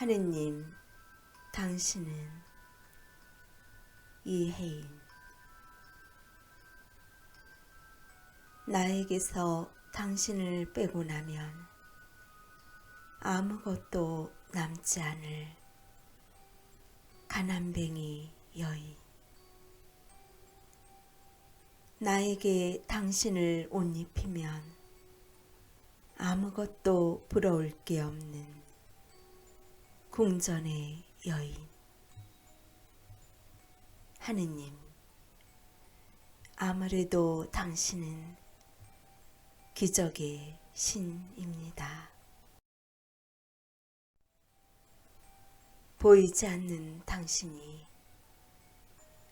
하느님, 당신은 이혜인. 나에게서 당신을 빼고 나면 아무것도 남지 않을 가난뱅이 여인. 나에게 당신을 옷 입히면 아무것도 부러울 게 없는 궁전의 여인. 하느님, 아무래도 당신은 기적의 신입니다. 보이지 않는 당신이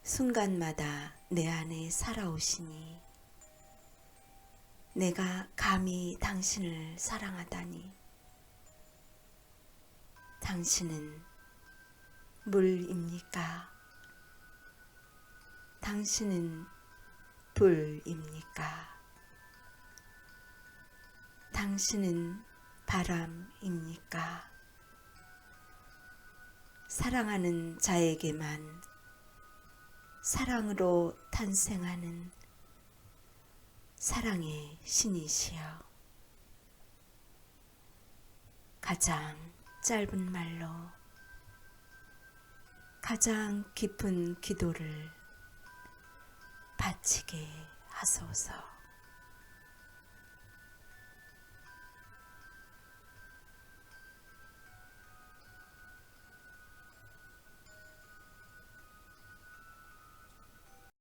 순간마다 내 안에 살아오시니 내가 감히 당신을 사랑하다니 당신은 물입니까? 당신은 불입니까? 당신은 바람입니까? 사랑하는 자에게만 사랑으로 탄생하는 사랑의 신이시여. 가장 짧은 말로 가장 깊은 기도를 바치게 하소서.